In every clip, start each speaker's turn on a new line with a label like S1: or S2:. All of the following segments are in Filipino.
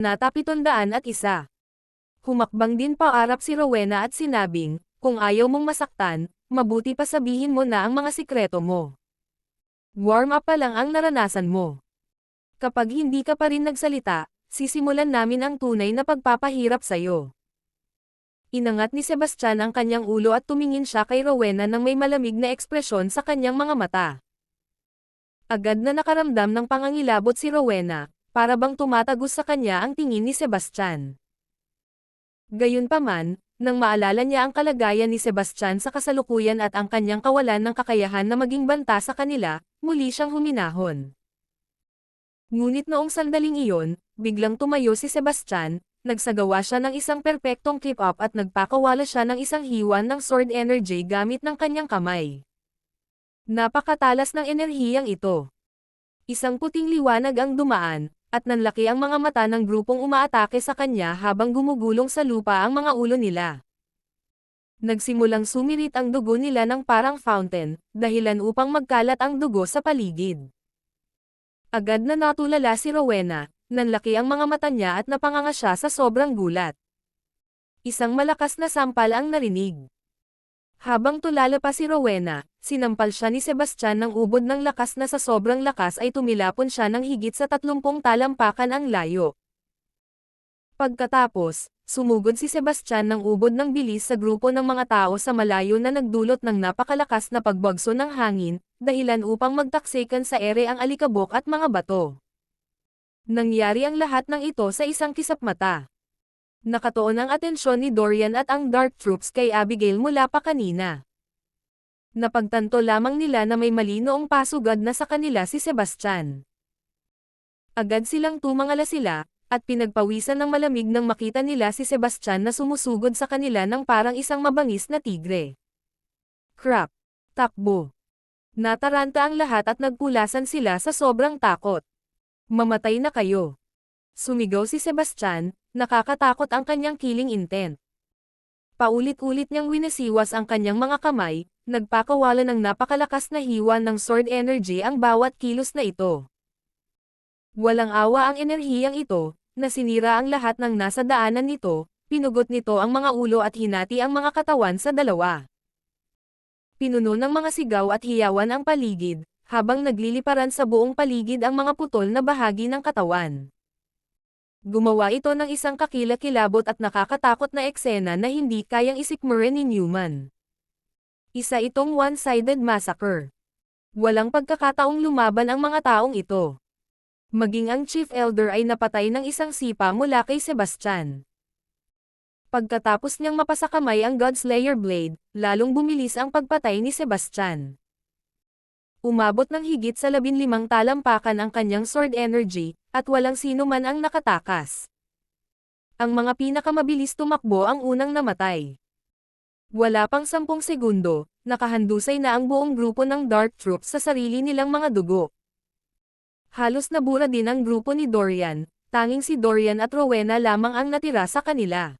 S1: Nata pitondaan at isa. Humakbang din paarap si Rowena at sinabing, kung ayaw mong masaktan, mabuti pa sabihin mo na ang mga sikreto mo. Warm up pa lang ang naranasan mo. Kapag hindi ka pa rin nagsalita, sisimulan namin ang tunay na pagpapahirap sa'yo. Inangat ni Sebastian ang kanyang ulo at tumingin siya kay Rowena nang may malamig na ekspresyon sa kanyang mga mata. Agad na nakaramdam ng pangangilabot si Rowena, para bang tumatagos sa kanya ang tingin ni Sebastian. Gayunpaman, nang maalala niya ang kalagayan ni Sebastian sa kasalukuyan at ang kanyang kawalan ng kakayahan na maging banta sa kanila, muli siyang huminahon. Ngunit noong sandaling iyon, biglang tumayo si Sebastian, nagsagawa siya ng isang perpektong clip-up at nagpakawala siya ng isang hiwan ng sword energy gamit ng kanyang kamay. Napakatalas ng enerhiyang ito. Isang puting liwanag ang dumaan, at nanlaki ang mga mata ng grupong umaatake sa kanya habang gumugulong sa lupa ang mga ulo nila. Nagsimulang sumirit ang dugo nila ng parang fountain, dahilan upang magkalat ang dugo sa paligid. Agad na natulala si Rowena, nanlaki ang mga mata niya at napanganga siya sa sobrang gulat. Isang malakas na sampal ang narinig. Habang tulala pa si Rowena, sinampal siya ni Sebastian ng ubod ng lakas na sa sobrang lakas ay tumilapon siya ng higit sa tatlumpong talampakan ang layo. Pagkatapos, sumugod si Sebastian ng ubod ng bilis sa grupo ng mga tao sa malayo na nagdulot ng napakalakas na pagbagso ng hangin, dahilan upang magtaksikan sa ere ang alikabok at mga bato. Nangyari ang lahat ng ito sa isang kisap mata. Nakatuon ang atensyon ni Dorian at ang Dark Troops kay Abigail mula pa kanina. Napagtanto lamang nila na may mali noong pasugad na sa kanila si Sebastian. Agad silang tumangala sila, at pinagpawisan ng malamig nang makita nila si Sebastian na sumusugod sa kanila ng parang isang mabangis na tigre. Crap! Takbo! Nataranta ang lahat at nagpulasan sila sa sobrang takot. Mamatay na kayo. Sumigaw si Sebastian, nakakatakot ang kanyang killing intent. Paulit-ulit niyang winasiwas ang kanyang mga kamay, nagpakawala ng napakalakas na hiwa ng sword energy ang bawat kilos na ito. Walang awa ang enerhiyang ito, na sinira ang lahat ng nasa daanan nito, pinugot nito ang mga ulo at hinati ang mga katawan sa dalawa. Pinuno ng mga sigaw at hiyawan ang paligid, habang nagliliparan sa buong paligid ang mga putol na bahagi ng katawan. Gumawa ito ng isang kakilakilabot at nakakatakot na eksena na hindi kayang isikmure ni Newman. Isa itong one-sided massacre. Walang pagkakataong lumaban ang mga taong ito. Maging ang Chief Elder ay napatay ng isang sipa mula kay Sebastian. Pagkatapos niyang mapasakamay ang Godslayer Blade, lalong bumilis ang pagpatay ni Sebastian. Umabot ng higit sa labinlimang talampakan ang kanyang sword energy, at walang sino man ang nakatakas. Ang mga pinakamabilis tumakbo ang unang namatay. Wala pang sampung segundo, nakahandusay na ang buong grupo ng Dark Troops sa sarili nilang mga dugo. Halos nabura din ang grupo ni Dorian, tanging si Dorian at Rowena lamang ang natira sa kanila.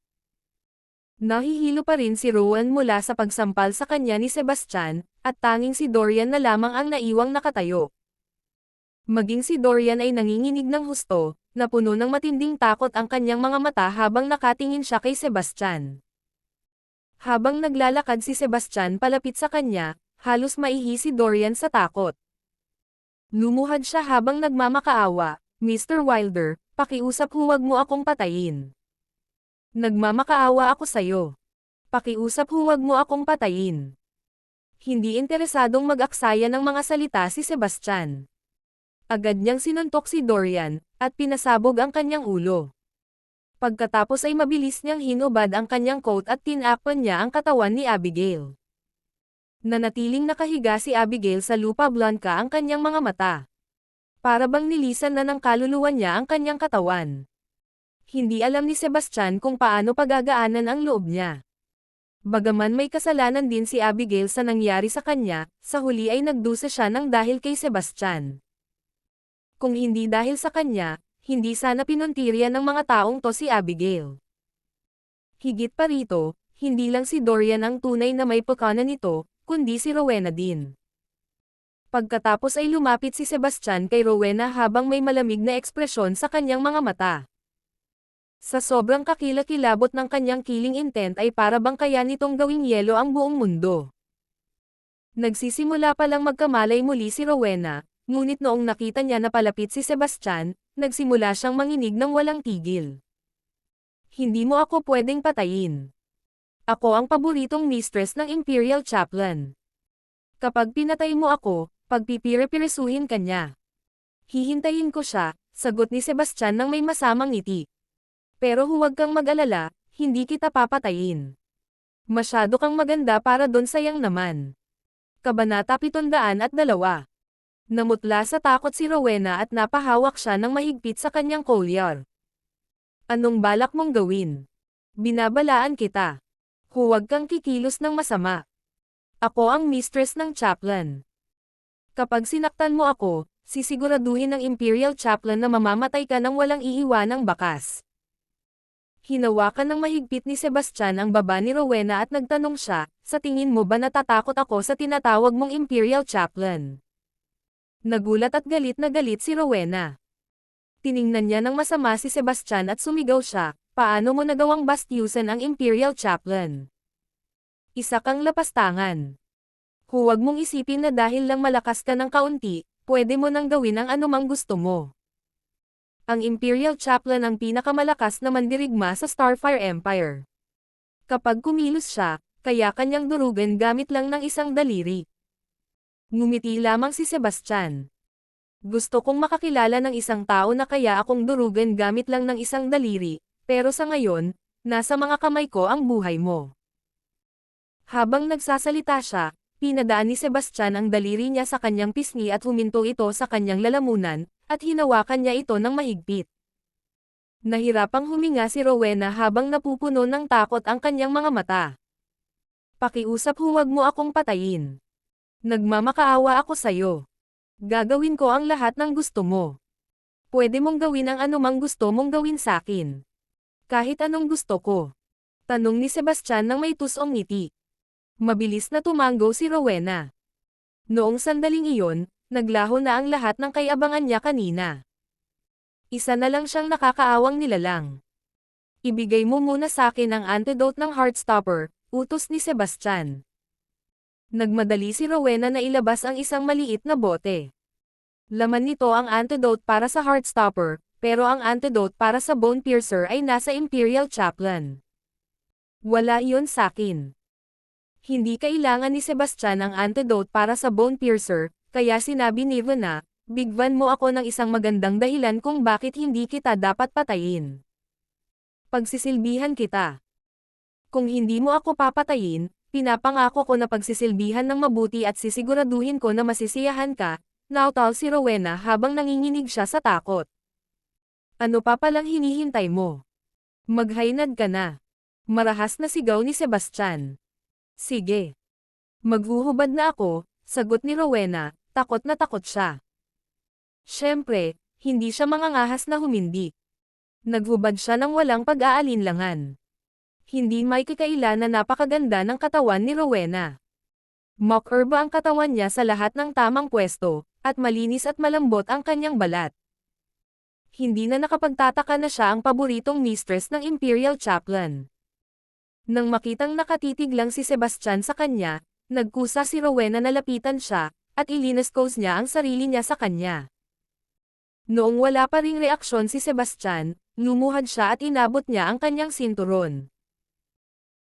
S1: Nahihilo pa rin si Rowan mula sa pagsampal sa kanya ni Sebastian, at tanging si Dorian na lamang ang naiwang nakatayo. Maging si Dorian ay nanginginig ng husto, na puno ng matinding takot ang kanyang mga mata habang nakatingin siya kay Sebastian. Habang naglalakad si Sebastian palapit sa kanya, halos maihi si Dorian sa takot. Lumuhad siya habang nagmamakaawa, Mr. Wilder, pakiusap huwag mo akong patayin. Nagmamakaawa ako sa'yo. Pakiusap huwag mo akong patayin. Hindi interesadong mag-aksaya ng mga salita si Sebastian. Agad niyang sinuntok si Dorian, at pinasabog ang kanyang ulo. Pagkatapos ay mabilis niyang hinubad ang kanyang coat at tinakpan niya ang katawan ni Abigail. Nanatiling nakahiga si Abigail sa lupa blanca ang kanyang mga mata. Para bang nilisan na ng kaluluwa niya ang kanyang katawan. Hindi alam ni Sebastian kung paano pagagaanan ang loob niya. Bagaman may kasalanan din si Abigail sa nangyari sa kanya, sa huli ay nagdusa siya ng dahil kay Sebastian. Kung hindi dahil sa kanya, hindi sana pinuntirya ng mga taong to si Abigail. Higit pa rito, hindi lang si Dorian ang tunay na may pagkanan nito, kundi si Rowena din. Pagkatapos ay lumapit si Sebastian kay Rowena habang may malamig na ekspresyon sa kanyang mga mata. Sa sobrang kakilakilabot ng kanyang killing intent ay para bang kaya nitong gawing yelo ang buong mundo. Nagsisimula pa lang magkamalay muli si Rowena, ngunit noong nakita niya na palapit si Sebastian, nagsimula siyang manginig ng walang tigil. Hindi mo ako pwedeng patayin. Ako ang paboritong mistress ng Imperial Chaplain. Kapag pinatay mo ako, pagpipire-piresuhin ka niya. Hihintayin ko siya, sagot ni Sebastian ng may masamang ngiti. Pero huwag kang mag-alala, hindi kita papatayin. Masyado kang maganda para doon sayang naman. Kabanata 702 Namutla sa takot si Rowena at napahawak siya ng mahigpit sa kanyang kolyar. Anong balak mong gawin? Binabalaan kita. Huwag kang kikilos ng masama. Ako ang mistress ng chaplain. Kapag sinaktan mo ako, sisiguraduhin ng Imperial Chaplain na mamamatay ka ng walang iiwanang bakas. Hinawakan ng mahigpit ni Sebastian ang baba ni Rowena at nagtanong siya, sa tingin mo ba natatakot ako sa tinatawag mong Imperial Chaplain? Nagulat at galit na galit si Rowena. Tiningnan niya ng masama si Sebastian at sumigaw siya, paano mo nagawang bastyusan ang Imperial Chaplain? Isa kang lapastangan. Huwag mong isipin na dahil lang malakas ka ng kaunti, pwede mo nang gawin ang anumang gusto mo. Ang Imperial Chaplain ang pinakamalakas na mandirigma sa Starfire Empire. Kapag kumilos siya, kaya kanyang durugan gamit lang ng isang daliri. Ngumiti lamang si Sebastian. Gusto kong makakilala ng isang tao na kaya akong durugan gamit lang ng isang daliri, pero sa ngayon, nasa mga kamay ko ang buhay mo. Habang nagsasalita siya, pinadaan ni Sebastian ang daliri niya sa kanyang pisngi at huminto ito sa kanyang lalamunan, at hinawakan niya ito ng mahigpit. Nahirapang huminga si Rowena habang napupuno ng takot ang kanyang mga mata. Pakiusap huwag mo akong patayin. Nagmamakaawa ako sayo. Gagawin ko ang lahat ng gusto mo. Pwede mong gawin ang anumang gusto mong gawin sa akin. Kahit anong gusto ko. Tanong ni Sebastian ng may tusong ngiti. Mabilis na tumanggo si Rowena. Noong sandaling iyon, naglaho na ang lahat ng kayabangan niya kanina. Isa na lang siyang nakakaawang nilalang. Ibigay mo muna sa akin ang antidote ng Heartstopper, utos ni Sebastian. Nagmadali si Rowena na ilabas ang isang maliit na bote. Laman nito ang antidote para sa Heartstopper, pero ang antidote para sa Bone Piercer ay nasa Imperial Chaplain. Wala iyon sa akin. Hindi kailangan ni Sebastian ang antidote para sa Bone Piercer, kaya sinabi ni Vana, bigwan mo ako ng isang magandang dahilan kung bakit hindi kita dapat patayin. Pagsisilbihan kita. Kung hindi mo ako papatayin, pinapangako ko na pagsisilbihan ng mabuti at sisiguraduhin ko na masisiyahan ka, nautal si Rowena habang nanginginig siya sa takot. Ano pa palang hinihintay mo? Maghainad ka na. Marahas na sigaw ni Sebastian. Sige. Maghuhubad na ako, sagot ni Rowena, takot na takot siya. Siyempre, hindi siya mangangahas na humindi. Naghubad siya ng walang pag-aalinlangan. Hindi may kikaila na napakaganda ng katawan ni Rowena. Mock-herb ang katawan niya sa lahat ng tamang pwesto, at malinis at malambot ang kanyang balat. Hindi na nakapagtataka na siya ang paboritong mistress ng Imperial Chaplain. Nang makitang nakatitig lang si Sebastian sa kanya, nagkusa si Rowena na lapitan siya, at ilinaskos niya ang sarili niya sa kanya. Noong wala pa ring reaksyon si Sebastian, lumuhad siya at inabot niya ang kanyang sinturon.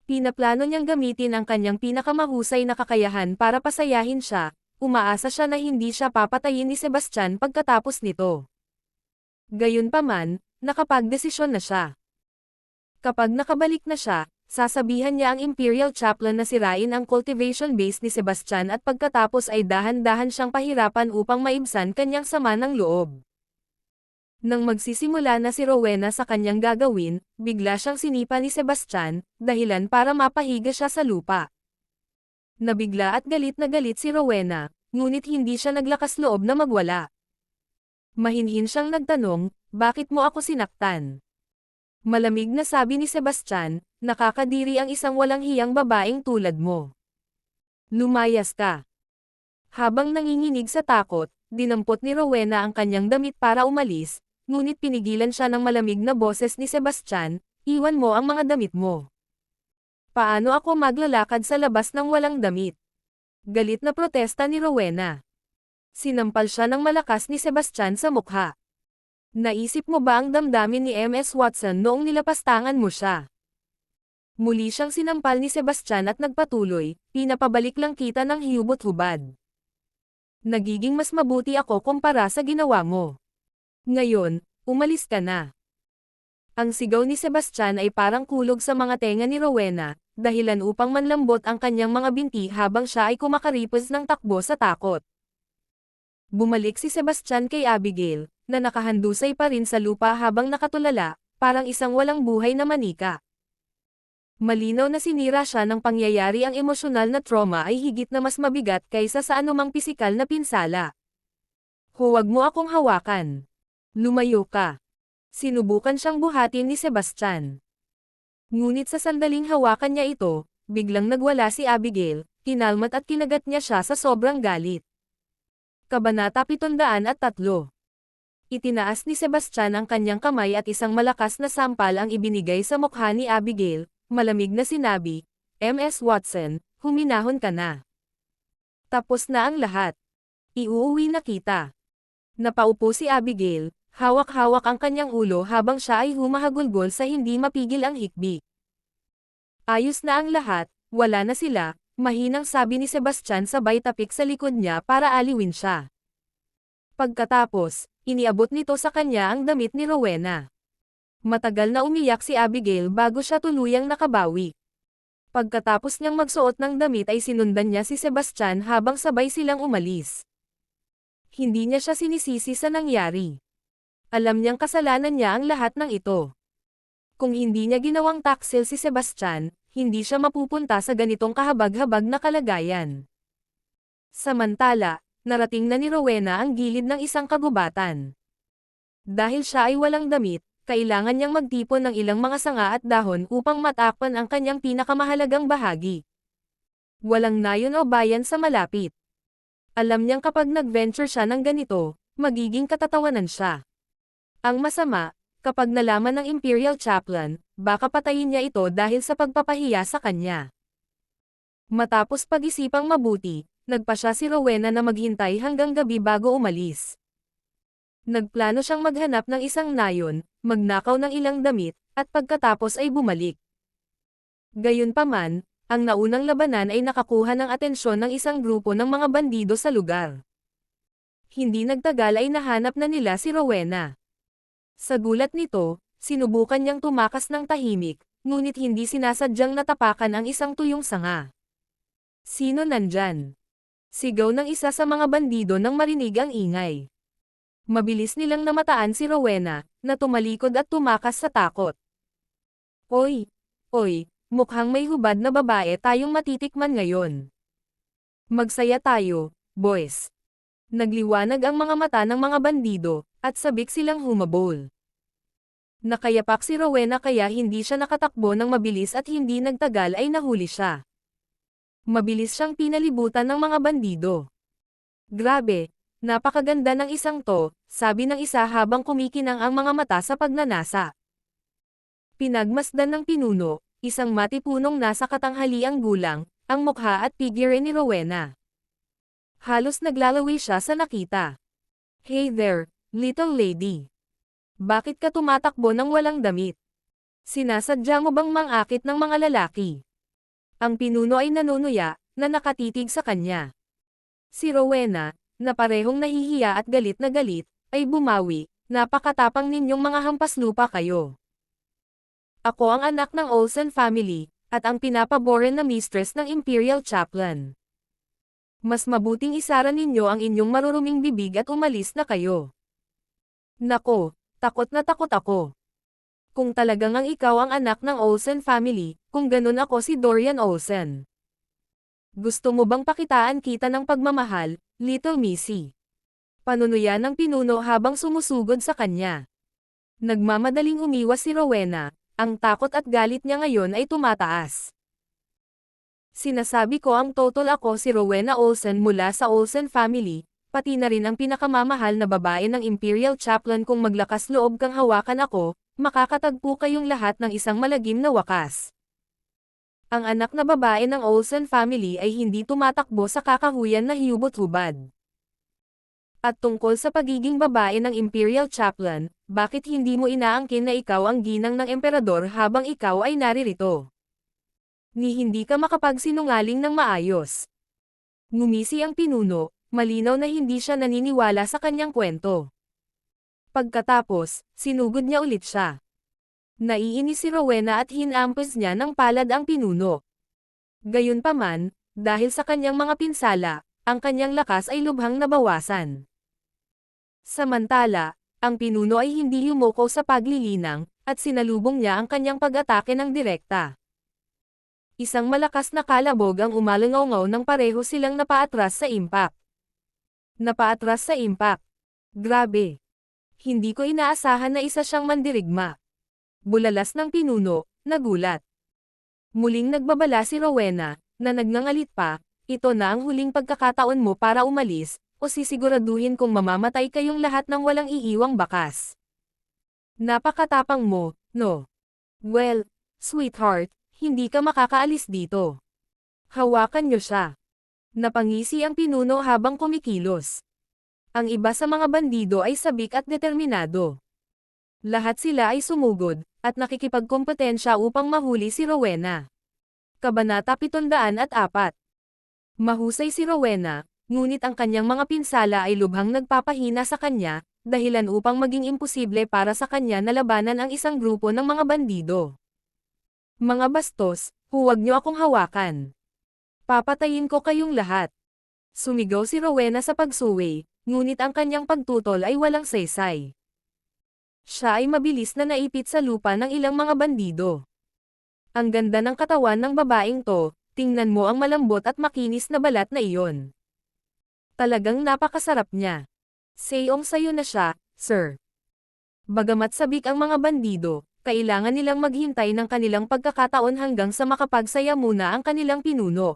S1: Pinaplano niyang gamitin ang kanyang pinakamahusay na kakayahan para pasayahin siya, umaasa siya na hindi siya papatayin ni Sebastian pagkatapos nito. Gayunpaman, nakapagdesisyon na siya. Kapag nakabalik na siya, sasabihan niya ang Imperial Chaplain na sirain ang cultivation base ni Sebastian at pagkatapos ay dahan-dahan siyang pahirapan upang maibsan kanyang sama ng loob. Nang magsisimula na si Rowena sa kanyang gagawin, bigla siyang sinipa ni Sebastian, dahilan para mapahiga siya sa lupa. Nabigla at galit na galit si Rowena, ngunit hindi siya naglakas loob na magwala. Mahinhin siyang nagtanong, bakit mo ako sinaktan? Malamig na sabi ni Sebastian, nakakadiri ang isang walang hiyang babaeng tulad mo. Lumayas ka. Habang nanginginig sa takot, dinampot ni Rowena ang kanyang damit para umalis, ngunit pinigilan siya ng malamig na boses ni Sebastian, iwan mo ang mga damit mo. Paano ako maglalakad sa labas ng walang damit? Galit na protesta ni Rowena. Sinampal siya ng malakas ni Sebastian sa mukha. Naisip mo ba ang damdamin ni MS Watson noong nilapastangan mo siya? Muli siyang sinampal ni Sebastian at nagpatuloy, pinapabalik lang kita ng hiyubot-hubad. Nagiging mas mabuti ako kumpara sa ginawa mo. Ngayon, umalis ka na. Ang sigaw ni Sebastian ay parang kulog sa mga tenga ni Rowena, dahilan upang manlambot ang kanyang mga binti habang siya ay kumakaripos ng takbo sa takot. Bumalik si Sebastian kay Abigail, na nakahandusay pa rin sa lupa habang nakatulala, parang isang walang buhay na manika. Malinaw na sinira siya ng pangyayari ang emosyonal na trauma ay higit na mas mabigat kaysa sa anumang pisikal na pinsala. Huwag mo akong hawakan. Lumayo ka. Sinubukan siyang buhatin ni Sebastian. Ngunit sa sandaling hawakan niya ito, biglang nagwala si Abigail, kinalmat at kinagat niya siya sa sobrang galit. Kabanata 703 Itinaas ni Sebastian ang kanyang kamay at isang malakas na sampal ang ibinigay sa mukha ni Abigail, malamig na sinabi, MS Watson, huminahon ka na. Tapos na ang lahat. Iuuwi na kita. Napaupo si Abigail, hawak-hawak ang kanyang ulo habang siya ay humahagulgol sa hindi mapigil ang hikbi. Ayos na ang lahat, wala na sila, mahinang sabi ni Sebastian sabay tapik sa likod niya para aliwin siya. Pagkatapos, iniabot nito sa kanya ang damit ni Rowena. Matagal na umiyak si Abigail bago siya tuluyang nakabawi. Pagkatapos niyang magsuot ng damit ay sinundan niya si Sebastian habang sabay silang umalis. Hindi niya siya sinisisi sa nangyari. Alam niyang kasalanan niya ang lahat ng ito. Kung hindi niya ginawang taksil si Sebastian, hindi siya mapupunta sa ganitong kahabag-habag na kalagayan. Samantala, narating na ni Rowena ang gilid ng isang kagubatan. Dahil siya ay walang damit, kailangan niyang magtipon ng ilang mga sanga at dahon upang matakpan ang kanyang pinakamahalagang bahagi. Walang nayon o bayan sa malapit. Alam niyang kapag nag-venture siya ng ganito, magiging katatawanan siya. Ang masama, kapag nalaman ng Imperial Chaplain, baka patayin niya ito dahil sa pagpapahiya sa kanya. Matapos pag-isipang mabuti, nagpa siya si Rowena na maghintay hanggang gabi bago umalis. Nagplano siyang maghanap ng isang nayon, magnakaw ng ilang damit, at pagkatapos ay bumalik. Gayunpaman, ang naunang labanan ay nakakuha ng atensyon ng isang grupo ng mga bandido sa lugar. Hindi nagtagal ay nahanap na nila si Rowena. Sa gulat nito, sinubukan niyang tumakas ng tahimik, ngunit hindi sinasadyang natapakan ang isang tuyong sanga. Sino nandyan? Sigaw ng isa sa mga bandido nang marinig ang ingay. Mabilis nilang namataan si Rowena, na tumalikod at tumakas sa takot. Oy! Oy! Mukhang may hubad na babae tayong matitikman ngayon. Magsaya tayo, boys. Nagliwanag ang mga mata ng mga bandido, at sabik silang humabol. Nakayapak si Rowena kaya hindi siya nakatakbo ng mabilis at hindi nagtagal ay nahuli siya. Mabilis siyang pinalibutan ng mga bandido. Grabe, napakaganda ng isang to, sabi ng isa habang kumikinang ang mga mata sa pagnanasa. Pinagmasdan ng pinuno, isang matipunong nasa katanghaliang gulang, ang mukha at figure ni Rowena. Halos naglalawi siya sa nakita. Hey there, little lady. Bakit ka tumatakbo ng walang damit? Sinasadya mo bang mangakit ng mga lalaki? Ang pinuno ay nanunuya, na nakatitig sa kanya. Si Rowena, na parehong nahihiya at galit na galit, ay bumawi, napakatapang ninyong mga hampas lupa kayo. Ako ang anak ng Olsen family, at ang pinapaboren na mistress ng Imperial Chaplain. Mas mabuting isara ninyo ang inyong maruruming bibig at umalis na kayo. Nako, takot na takot ako. Kung talagang ang ikaw ang anak ng Olsen family, kung ganun ako si Dorian Olsen. Gusto mo bang pakitaan kita ng pagmamahal, Little Missy? Panunuya ng pinuno habang sumusugod sa kanya. Nagmamadaling umiwas si Rowena, ang takot at galit niya ngayon ay tumataas. Sinasabi ko ang total ako si Rowena Olsen mula sa Olsen family, pati na rin ang pinakamamahal na babae ng Imperial Chaplain kung maglakas loob kang hawakan ako, makakatagpo kayong lahat ng isang malagim na wakas. Ang anak na babae ng Olsen family ay hindi tumatakbo sa kakahuyan na hiyubot-hubad. At tungkol sa pagiging babae ng Imperial Chaplain, bakit hindi mo inaangkin na ikaw ang ginang ng emperador habang ikaw ay naririto? Ni hindi ka makapagsinungaling ng maayos. Ngumisi ang pinuno, malinaw na hindi siya naniniwala sa kanyang kwento. Pagkatapos, sinugod niya ulit siya. Naiinis si Rowena at hinampos niya ng palad ang pinuno. Gayunpaman, dahil sa kanyang mga pinsala, ang kanyang lakas ay lubhang nabawasan. Samantala, ang pinuno ay hindi yumuko sa paglilinang, at sinalubong niya ang kanyang pag-atake ng direkta. Isang malakas na kalabog ang umalangaw ng pareho silang napaatras sa impact. Napaatras sa impact. Grabe. Hindi ko inaasahan na isa siyang mandirigma. Bulalas ng pinuno, nagulat. Muling nagbabala si Rowena, na nagngangalit pa, ito na ang huling pagkakataon mo para umalis, o sisiguraduhin kung mamamatay kayong lahat ng walang iiwang bakas. Napakatapang mo, no? Well, sweetheart, hindi ka makakaalis dito. Hawakan niyo siya. Napangisi ang pinuno habang kumikilos. Ang iba sa mga bandido ay sabik at determinado. Lahat sila ay sumugod, at nakikipagkompetensya upang mahuli si Rowena. Kabanata 704 Mahusay si Rowena, ngunit ang kanyang mga pinsala ay lubhang nagpapahina sa kanya, dahilan upang maging imposible para sa kanya na labanan ang isang grupo ng mga bandido. Mga bastos, huwag niyo akong hawakan. Papatayin ko kayong lahat. Sumigaw si Rowena sa pagsuwi, ngunit ang kanyang pagtutol ay walang saysay. Siya ay mabilis na naipit sa lupa ng ilang mga bandido. Ang ganda ng katawan ng babaeng to, tingnan mo ang malambot at makinis na balat na iyon. Talagang napakasarap niya. Sayong sayo na siya, sir. Bagamat sabik ang mga bandido, kailangan nilang maghintay ng kanilang pagkakataon hanggang sa makapagsaya muna ang kanilang pinuno.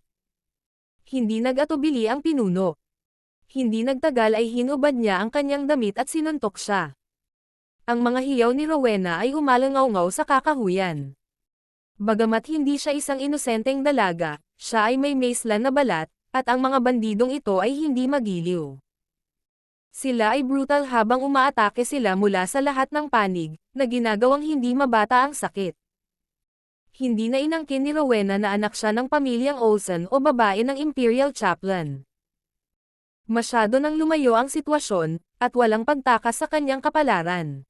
S1: Hindi nag-atubili ang pinuno. Hindi nagtagal ay hinubad niya ang kanyang damit at sinuntok siya. Ang mga hiyaw ni Rowena ay umalangaw sa kakahuyan. Bagamat hindi siya isang inosenteng dalaga, siya ay may maislan na balat, at ang mga bandidong ito ay hindi magiliw. Sila ay brutal habang umaatake sila mula sa lahat ng panig, na ginagawang hindi mabata ang sakit. Hindi na inangkin ni Rowena na anak siya ng pamilyang Olsen o babae ng Imperial Chaplain. Masyado nang lumayo ang sitwasyon, at walang pagtakas sa kanyang kapalaran.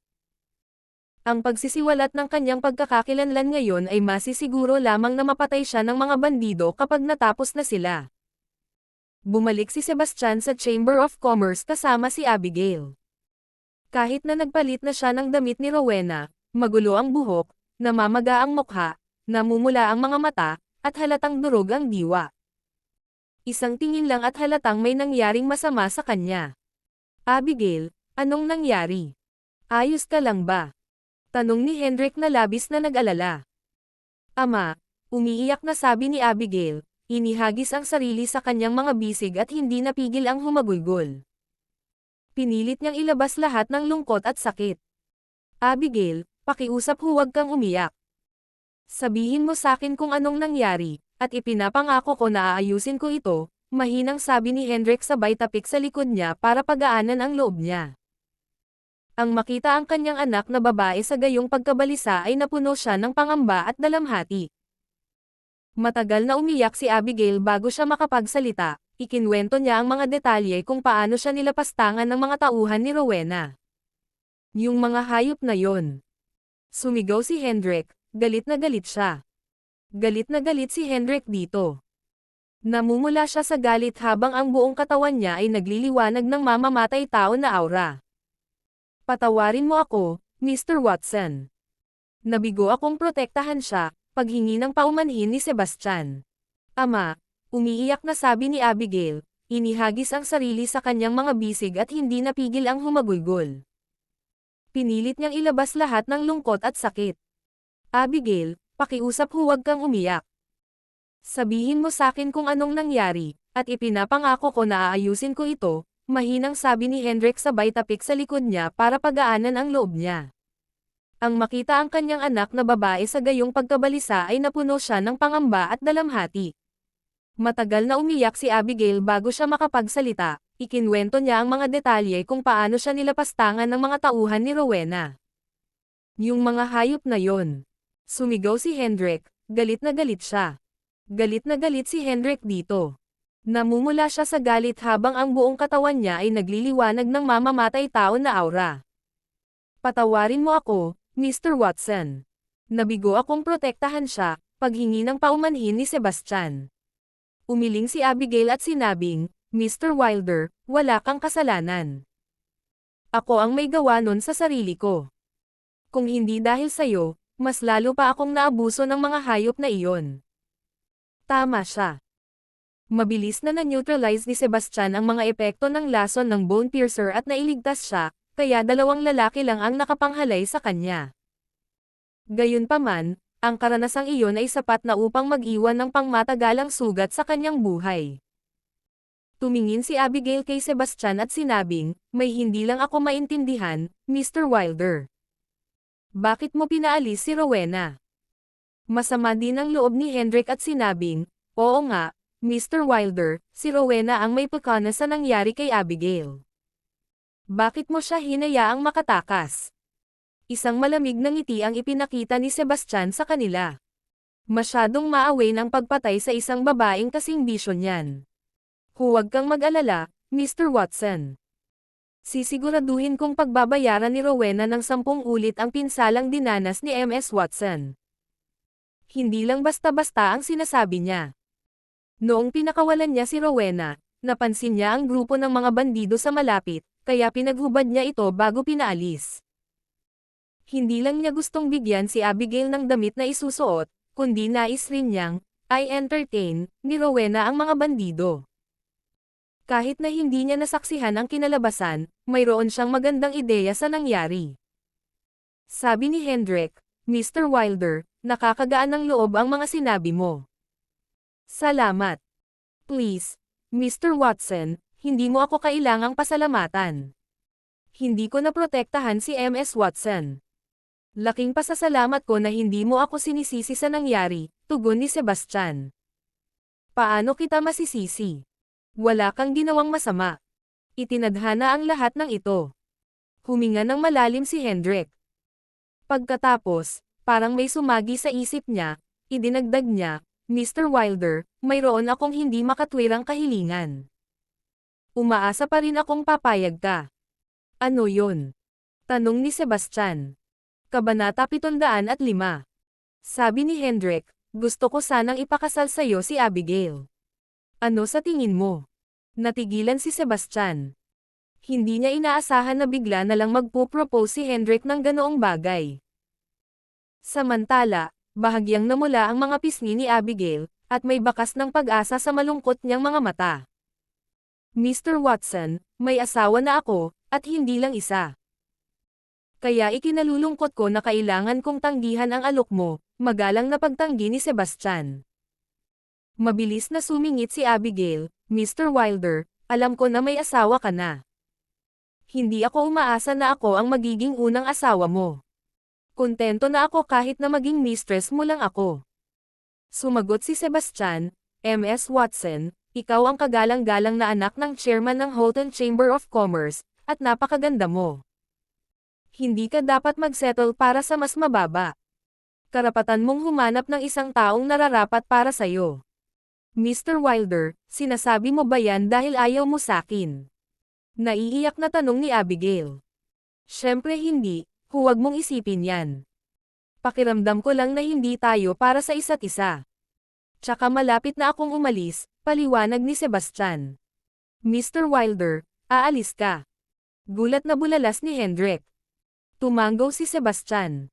S1: Ang pagsisiwalat ng kanyang pagkakakilanlan ngayon ay masisiguro lamang na mapatay siya ng mga bandido kapag natapos na sila. Bumalik si Sebastian sa Chamber of Commerce kasama si Abigail. Kahit na nagpalit na siya ng damit ni Rowena, magulo ang buhok, namamaga ang mukha, namumula ang mga mata, at halatang durog ang diwa. Isang tingin lang at halatang may nangyaring masama sa kanya. Abigail, anong nangyari? Ayos ka lang ba? Tanong ni Hendrik na labis na nag-alala. Ama, umiiyak na sabi ni Abigail, Inihagis ang sarili sa kanyang mga bisig at hindi napigil ang humagulgol. Pinilit niyang ilabas lahat ng lungkot at sakit. Abigail, pakiusap huwag kang umiyak. Sabihin mo sakin kung anong nangyari, at ipinapangako ko na aayusin ko ito, mahinang sabi ni Hendrik sabay tapik sa likod niya para pagaanan ang loob niya. Ang makita ang kanyang anak na babae sa gayong pagkabalisa ay napuno siya ng pangamba at dalamhati. Matagal na umiyak si Abigail bago siya makapagsalita, ikinwento niya ang mga detalye kung paano siya nilapastangan ng mga tauhan ni Rowena. Yung mga hayop na yon. Sumigaw si Hendrik, galit na galit siya. Galit na galit si Hendrik dito. Namumula siya sa galit habang ang buong katawan niya ay nagliliwanag ng mamamatay tao na aura. Patawarin mo ako, Mr. Watson. Nabigo akong protektahan siya, paghingi ng paumanhin ni Sebastian. Ama, umiiyak na sabi ni Abigail, inihagis ang sarili sa kanyang mga bisig at hindi napigil ang humagulgol. Pinilit niyang ilabas lahat ng lungkot at sakit. Abigail, pakiusap huwag kang umiyak. Sabihin mo sakin kung anong nangyari, at ipinapangako ko na aayusin ko ito, mahinang sabi ni Hendrik sabay tapik sa likod niya para pagaanan ang loob niya. Ang makita ang kanyang anak na babae sa gayong pagkabalisa ay napuno siya ng pangamba at dalamhati. Matagal na umiyak si Abigail bago siya makapagsalita, ikinwento niya ang mga detalye kung paano siya nilapastangan ng mga tauhan ni Rowena. Yung mga hayop na yon. Sumigaw si Hendrik, galit na galit siya. Galit na galit si Hendrik dito. Namumula siya sa galit habang ang buong katawan niya ay nagliliwanag ng mamamatay tao na aura. Patawarin mo ako, Mr. Watson. Nabigo akong protektahan siya, paghingi ng paumanhin ni Sebastian. Umiling si Abigail at sinabing, Mr. Wilder, wala kang kasalanan. Ako ang may gawa nun sa sarili ko. Kung hindi dahil sa'yo, mas lalo pa akong naabuso ng mga hayop na iyon. Tama siya. Mabilis na na-neutralize ni Sebastian ang mga epekto ng lason ng bone piercer at nailigtas siya, kaya dalawang lalaki lang ang nakapanghalay sa kanya. Gayunpaman, ang karanasang iyon ay sapat na upang mag-iwan ng pangmatagalang sugat sa kanyang buhay. Tumingin si Abigail kay Sebastian at sinabing, may hindi lang ako maintindihan, Mr. Wilder. Bakit mo pinaalis si Rowena? Masama din ang loob ni Hendrik at sinabing, oo nga, Mr. Wilder, si Rowena ang may pagkana sa nangyari kay Abigail. Bakit mo siya hinayaang makatakas? Isang malamig na ngiti ang ipinakita ni Sebastian sa kanila. Masyadong maaway ng pagpatay sa isang babaeng kasing bisyo niyan. Huwag kang mag-alala, Mr. Watson. Sisiguraduhin kong pagbabayaran ni Rowena ng sampung ulit ang pinsalang dinanas ni MS Watson. Hindi lang basta-basta ang sinasabi niya. Noong pinakawalan niya si Rowena, napansin niya ang grupo ng mga bandido sa malapit, kaya pinaghubad niya ito bago pinaalis. Hindi lang niya gustong bigyan si Abigail ng damit na isusuot, kundi nais rin niyang, I entertain, ni Rowena ang mga bandido. Kahit na hindi niya nasaksihan ang kinalabasan, mayroon siyang magandang ideya sa nangyari. Sabi ni Hendrik, Mr. Wilder, nakakagaan ng loob ang mga sinabi mo. Salamat. Please, Mr. Watson, hindi mo ako kailangang pasalamatan. Hindi ko naprotektahan si MS Watson. Laking pasasalamat ko na hindi mo ako sinisisi sa nangyari, tugon ni Sebastian. Paano kita masisisi? Wala kang ginawang masama. Itinadhana ang lahat ng ito. Huminga ng malalim si Hendrik. Pagkatapos, parang may sumagi sa isip niya, idinagdag niya, Mr. Wilder, mayroon akong hindi makatwirang kahilingan. Umaasa pa rin akong papayag ka. Ano yon? Tanong ni Sebastian. Kabanata 705. Sabi ni Hendrik, gusto ko sanang ipakasal sa'yo si Abigail. Ano sa tingin mo? Natigilan si Sebastian. Hindi niya inaasahan na bigla na lang magpo-propose si Hendrik ng ganoong bagay. Samantala, bahagyang namula ang mga pisngi ni Abigail, at may bakas ng pag-asa sa malungkot niyang mga mata. Mr. Watson, may asawa na ako, at hindi lang isa. Kaya ikinalulungkot ko na kailangan kong tanggihan ang alok mo, magalang na pagtanggi ni Sebastian. Mabilis na sumingit si Abigail, Mr. Wilder, alam ko na may asawa ka na. Hindi ako umaasa na ako ang magiging unang asawa mo. Kontento na ako kahit na maging mistress mo lang ako. Sumagot si Sebastian, MS Watson, ikaw ang kagalang-galang na anak ng chairman ng Holton Chamber of Commerce, at napakaganda mo. Hindi ka dapat magsettle para sa mas mababa. Karapatan mong humanap ng isang taong nararapat para sa'yo. Mr. Wilder, sinasabi mo ba yan dahil ayaw mo sakin? Naiiyak na tanong ni Abigail. Siyempre hindi, Huwag mong isipin yan. Pakiramdam ko lang na hindi tayo para sa isa't isa. Tsaka malapit na akong umalis, paliwanag ni Sebastian. Mr. Wilder, aalis ka. Gulat na bulalas ni Hendrik. Tumanggaw si Sebastian.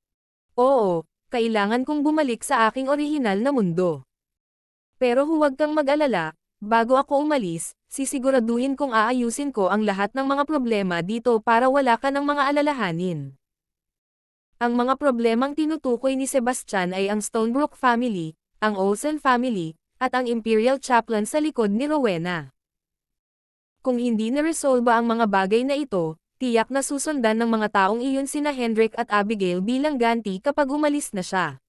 S1: Oo, kailangan kong bumalik sa aking orihinal na mundo. Pero huwag kang mag-alala, bago ako umalis, sisiguraduhin kong aayusin ko ang lahat ng mga problema dito para wala ka ng mga alalahanin. Ang mga problemang tinutukoy ni Sebastian ay ang Stonebrook family, ang Olsen family, at ang Imperial Chaplain sa likod ni Rowena. Kung hindi na-resolba ang mga bagay na ito, tiyak na susundan ng mga taong iyon sina Hendrik at Abigail bilang ganti kapag umalis na siya.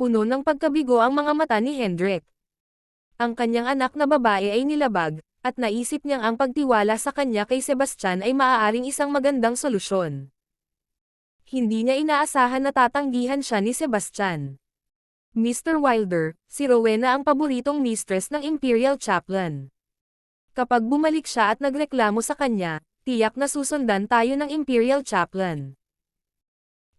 S1: Puno ng pagkabigo ang mga mata ni Hendrik. Ang kanyang anak na babae ay nilabag, at naisip niyang ang pagtiwala sa kanya kay Sebastian ay maaaring isang magandang solusyon. Hindi niya inaasahan na tatanggihan siya ni Sebastian. Mr. Wilder, si Rowena ang paboritong mistress ng Imperial Chaplain. Kapag bumalik siya at nagreklamo sa kanya, tiyak na susundan tayo ng Imperial Chaplain.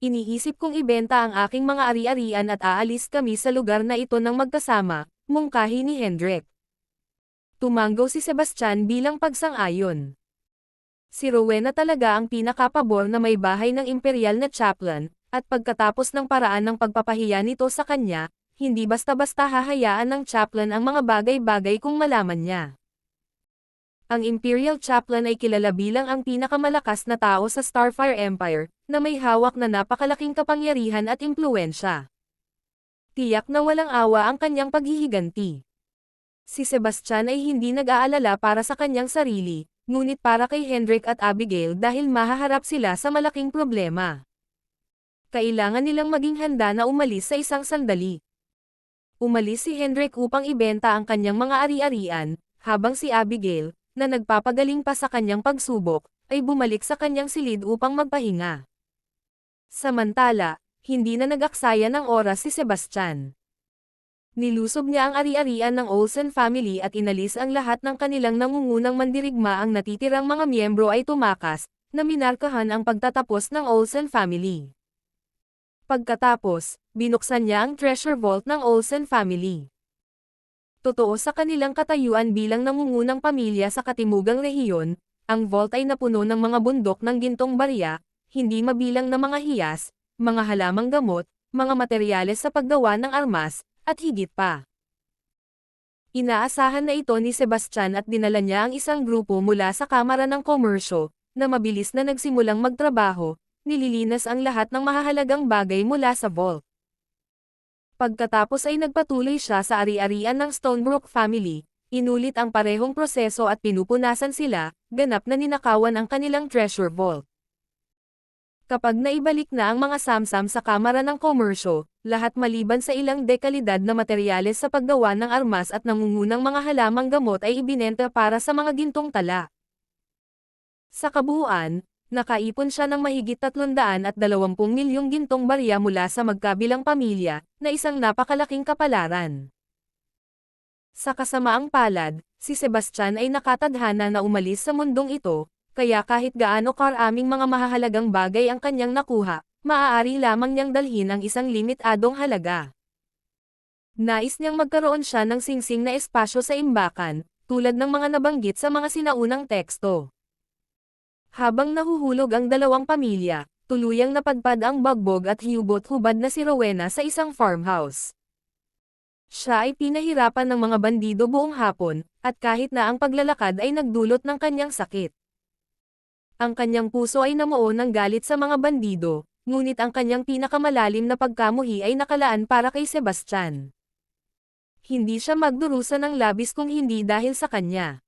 S1: Iniisip kong ibenta ang aking mga ari-arian at aalis kami sa lugar na ito ng magkasama, mungkahi ni Hendrik. Tumanggaw si Sebastian bilang pagsang-ayon. Si Rowena talaga ang pinakapabor na may bahay ng imperial na chaplain, at pagkatapos ng paraan ng pagpapahiya nito sa kanya, hindi basta-basta hahayaan ng chaplain ang mga bagay-bagay kung malaman niya. Ang Imperial Chaplain ay kilala bilang ang pinakamalakas na tao sa Starfire Empire, na may hawak na napakalaking kapangyarihan at impluensya. Tiyak na walang awa ang kanyang paghihiganti. Si Sebastian ay hindi nag-aalala para sa kanyang sarili, ngunit para kay Hendrik at Abigail dahil mahaharap sila sa malaking problema kailangan nilang maging handa na umalis sa isang sandali. Umalis si Hendrik upang ibenta ang kanyang mga ari-arian, habang si Abigail, na nagpapagaling pa sa kanyang pagsubok, ay bumalik sa kanyang silid upang magpahinga. Samantala, hindi na nag-aksaya ng oras si Sebastian. Nilusob niya ang ari-arian ng Olsen family at inalis ang lahat ng kanilang nangungunang mandirigma ang natitirang mga miyembro ay tumakas, na minarkahan ang pagtatapos ng Olsen family. Pagkatapos, binuksan niya ang treasure vault ng Olsen family. Totoo sa kanilang katayuan bilang nangungunang pamilya sa katimugang rehiyon, ang vault ay napuno ng mga bundok ng gintong barya, hindi mabilang na mga hiyas, mga halamang gamot, mga materyales sa paggawa ng armas, at higit pa. Inaasahan na ito ni Sebastian at dinala niya ang isang grupo mula sa Kamara ng Komersyo, na mabilis na nagsimulang magtrabaho, nililinas ang lahat ng mahahalagang bagay mula sa vault. Pagkatapos ay nagpatuloy siya sa ari-arian ng Stonebrook family, inulit ang parehong proseso at pinupunasan sila, ganap na ninakawan ang kanilang treasure vault. Kapag naibalik na ang mga samsam sa kamara ng komersyo, lahat maliban sa ilang dekalidad na materyales sa paggawa ng armas at nangungunang mga halamang gamot ay ibinenta para sa mga gintong tala. Sa kabuuan, nakaipon siya ng mahigit 320 milyong gintong barya mula sa magkabilang pamilya, na isang napakalaking kapalaran. Sa kasamaang palad, si Sebastian ay nakatadhana na umalis sa mundong ito, kaya kahit gaano karaming mga mahahalagang bagay ang kanyang nakuha, maaari lamang niyang dalhin ang isang limitadong halaga. Nais niyang magkaroon siya ng singsing na espasyo sa imbakan, tulad ng mga nabanggit sa mga sinaunang teksto. Habang nahuhulog ang dalawang pamilya, tuluyang napadpad ang bagbog at hiyubot-hubad na si Rowena sa isang farmhouse. Siya ay pinahirapan ng mga bandido buong hapon, at kahit na ang paglalakad ay nagdulot ng kanyang sakit. Ang kanyang puso ay namuo ng galit sa mga bandido, ngunit ang kanyang pinakamalalim na pagkamuhi ay nakalaan para kay Sebastian. Hindi siya magdurusa ng labis kung hindi dahil sa kanya.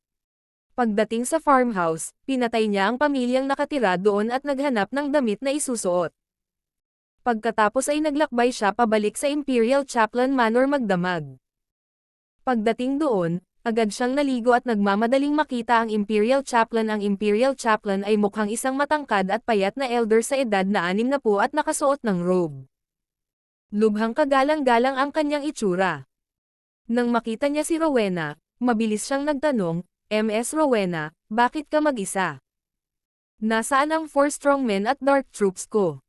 S1: Pagdating sa farmhouse, pinatay niya ang pamilyang nakatira doon at naghanap ng damit na isusuot. Pagkatapos ay naglakbay siya pabalik sa Imperial Chaplain Manor magdamag. Pagdating doon, agad siyang naligo at nagmamadaling makita ang Imperial Chaplain. Ang Imperial Chaplain ay mukhang isang matangkad at payat na elder sa edad na anim na po at nakasuot ng robe. Lubhang kagalang-galang ang kanyang itsura. Nang makita niya si Rowena, mabilis siyang nagtanong, MS Rowena, bakit ka mag-isa? Nasaan ang four strong men at dark troops ko?